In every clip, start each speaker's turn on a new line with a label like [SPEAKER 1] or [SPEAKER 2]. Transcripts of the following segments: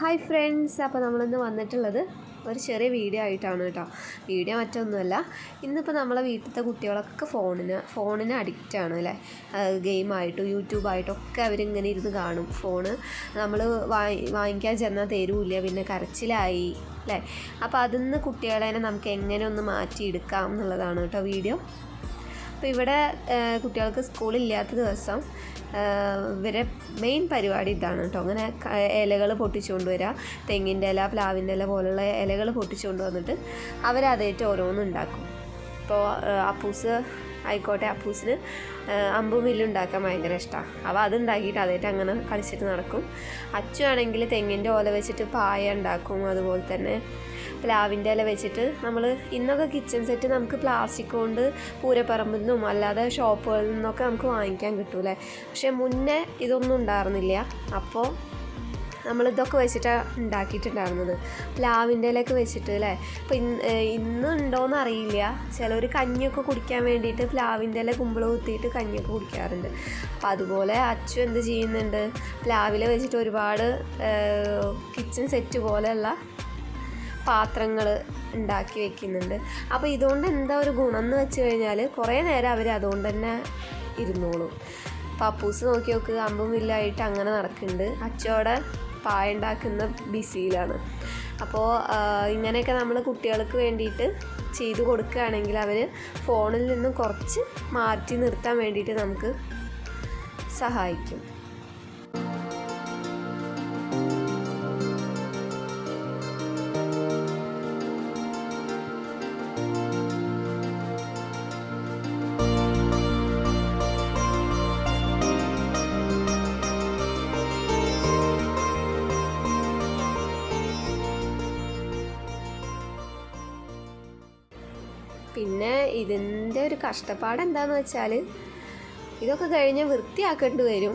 [SPEAKER 1] Hi friends അപ്പോൾ നമ്മളിന്ന് വന്നിട്ടുള്ളത് ഒരു ചെറിയ വീഡിയോ ആയിട്ടാണ് കേട്ടോ. വീഡിയോ മറ്റൊന്നുമല്ല ഇന്നിപ്പോൾ നമ്മളെ വീട്ടിലത്തെ കുട്ടികളൊക്കെ ഫോണിന് ഫോണിന് അഡിക്റ്റാണ് അല്ലേ? ഗെയിമായിട്ടും യൂട്യൂബായിട്ടും ഒക്കെ അവരിങ്ങനെ ഇരുന്ന് കാണും. ഫോണ് നമ്മൾ വാങ്ങി വാങ്ങിക്കാൻ ചെന്നാൽ തരൂല്ല പിന്നെ കരച്ചിലായി അല്ലേ? അപ്പോൾ അതിൽ നിന്ന് കുട്ടികളെ നമുക്ക് എങ്ങനെ ഒന്ന് മാറ്റിയെടുക്കാം എന്നുള്ളതാണ് കേട്ടോ വീഡിയോ. അപ്പോൾ ഇവിടെ കുട്ടികൾക്ക് സ്കൂളില്ലാത്ത ദിവസം ഇവരെ മെയിൻ പരിപാടി ഇതാണ് കേട്ടോ അങ്ങനെ ഇലകൾ പൊട്ടിച്ചുകൊണ്ട് വരിക തെങ്ങിന്റെ ഇല പ്ലാവിന്റെ ഇല പോലുള്ള ഇലകൾ പൊട്ടിച്ചുകൊണ്ട് വന്നിട്ട് അവരതേറ്റ് ഓരോന്നും ഉണ്ടാക്കും. ഇപ്പോൾ അപ്പൂസ് ആയിക്കോട്ടെ അപ്പൂസിന് അമ്പും വില്ലും ഉണ്ടാക്കാൻ ഭയങ്കര ഇഷ്ടമാണ് അപ്പോൾ അത് ഉണ്ടാക്കിയിട്ട് അതായിട്ട് അങ്ങനെ കളിച്ചിട്ട് നടക്കും. അച്ചു ആണെങ്കിൽ തെങ്ങിന്റെ ഓല വെച്ചിട്ട് പായ ഉണ്ടാക്കും. അതുപോലെ തന്നെ പ്ലാവിന്റെ ഇല വെച്ചിട്ട് നമ്മൾ ഇന്നൊക്കെ കിച്ചൺ സെറ്റ് നമുക്ക് പ്ലാസ്റ്റിക് കൊണ്ട് പൂരപ്പറമ്പിൽ നിന്നും അല്ലാതെ ഷോപ്പുകളിൽ നിന്നൊക്കെ നമുക്ക് വാങ്ങിക്കാൻ കിട്ടൂലേ പക്ഷേ മുന്നേ ഇതൊന്നും ഉണ്ടായിരുന്നില്ല. അപ്പോൾ നമ്മളിതൊക്കെ വെച്ചിട്ടാണ് ഉണ്ടാക്കിയിട്ടുണ്ടായിരുന്നത്. പ്ലാവിന്റെ ഇലയൊക്കെ വെച്ചിട്ട് അല്ലേ? അപ്പോൾ ഇന്ന് ഇന്ന് ഉണ്ടോയെന്ന് അറിയില്ല. ചിലർ കഞ്ഞിയൊക്കെ കുടിക്കാൻ വേണ്ടിയിട്ട് പ്ലാവിന്റെ ഇല കുമ്പിൾ കുത്തിയിട്ട് കഞ്ഞിയൊക്കെ കുടിക്കാറുണ്ട്. അപ്പോൾ അതുപോലെ അച്ചു എന്ത് ചെയ്യുന്നുണ്ട്? പ്ലാവില വെച്ചിട്ട് ഒരുപാട് കിച്ചൺ സെറ്റ് പോലെയുള്ള പാത്രങ്ങൾ ഉണ്ടാക്കി വെക്കുന്നുണ്ട്. അപ്പോൾ ഇതുകൊണ്ട് എന്താ ഒരു ഗുണം എന്ന് വെച്ച് കഴിഞ്ഞാൽ കുറേ നേരം അവർ അതുകൊണ്ട് തന്നെ ഇരുന്നോളും. പപ്പൂസ് നോക്കി നോക്ക് അമ്പും ഇല്ലായിട്ട് അങ്ങനെ നടക്കുന്നുണ്ട്. അച്ചോടെ പായ ഉണ്ടാക്കുന്ന ബിസിയിലാണ്. അപ്പോൾ ഇങ്ങനെയൊക്കെ നമ്മൾ കുട്ടികൾക്ക് വേണ്ടിയിട്ട് ചെയ്തു കൊടുക്കുകയാണെങ്കിൽ അവർ ഫോണിൽ നിന്ന് കുറച്ച് മാറ്റി നിർത്താൻ വേണ്ടിയിട്ട് നമുക്ക് സഹായിക്കും. പിന്നെ ഇതിന്റെ ഒരു കഷ്ടപ്പാട് എന്താണെന്ന് വെച്ചാൽ ഇതൊക്കെ കഴിഞ്ഞ് വൃത്തിയാക്കേണ്ടി വരും.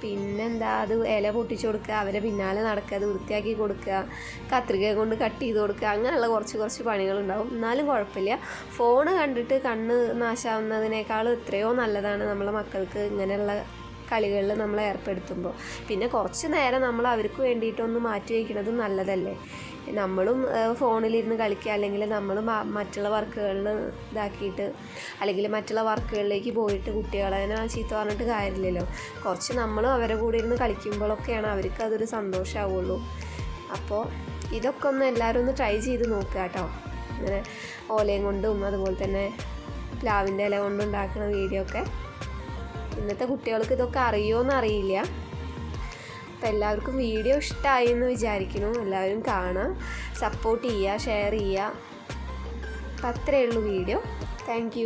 [SPEAKER 1] പിന്നെന്താ അത് ഇല പൊട്ടിച്ചു കൊടുക്കുക അവരെ പിന്നാലെ നടക്കുക അത് വൃത്തിയാക്കി കൊടുക്കുക കത്രിക കൊണ്ട് കട്ട് ചെയ്ത് കൊടുക്കുക അങ്ങനെയുള്ള കുറച്ച് കുറച്ച് പണികളുണ്ടാവും. എന്നാലും കുഴപ്പമില്ല. ഫോൺ കണ്ടിട്ട് കണ്ണ് നാശാവുന്നതിനേക്കാൾ എത്രയോ നല്ലതാണ് നമ്മളെ മക്കൾക്ക് ഇങ്ങനെയുള്ള കളികളിൽ നമ്മൾ ഏർപ്പെടുത്തുമ്പോൾ. പിന്നെ കുറച്ച് നേരം നമ്മൾ അവർക്ക് വേണ്ടിയിട്ടൊന്ന് മാറ്റി വയ്ക്കുന്നത് നല്ലതല്ലേ? നമ്മളും ഫോണിലിരുന്ന് കളിക്കുക അല്ലെങ്കിൽ നമ്മളും മറ്റുള്ള വർക്കുകളിൽ ഇതാക്കിയിട്ട് അല്ലെങ്കിൽ മറ്റുള്ള വർക്കുകളിലേക്ക് പോയിട്ട് കുട്ടികളെ ചീത്ത പറഞ്ഞിട്ട് കാര്യമില്ലല്ലോ. കുറച്ച് നമ്മളും അവരെ കൂടെ ഇരുന്ന് കളിക്കുമ്പോഴൊക്കെയാണ് അവർക്ക് അതൊരു സന്തോഷമാവുള്ളൂ. അപ്പോൾ ഇതൊക്കെ ഒന്ന് എല്ലാവരും ഒന്ന് ട്രൈ ചെയ്ത് നോക്കുക കേട്ടോ. അങ്ങനെ ഓലയും കൊണ്ടും അതുപോലെ തന്നെ പ്ലാവിന്റെ ഇല കൊണ്ടുണ്ടാക്കുന്ന വീഡിയോ ഒക്കെ. ഇന്നത്തെ കുട്ടികൾക്ക് ഇതൊക്കെ അറിയുമോ അറിയില്ല. അപ്പോൾ എല്ലാവർക്കും വീഡിയോ ഇഷ്ടമായി എന്ന് വിചാരിക്കുന്നു. എല്ലാവരും കാണാം. സപ്പോർട്ട് ചെയ്യുക ഷെയർ ചെയ്യുക. അപ്പം അത്രയേ ഉള്ളൂ വീഡിയോ. താങ്ക്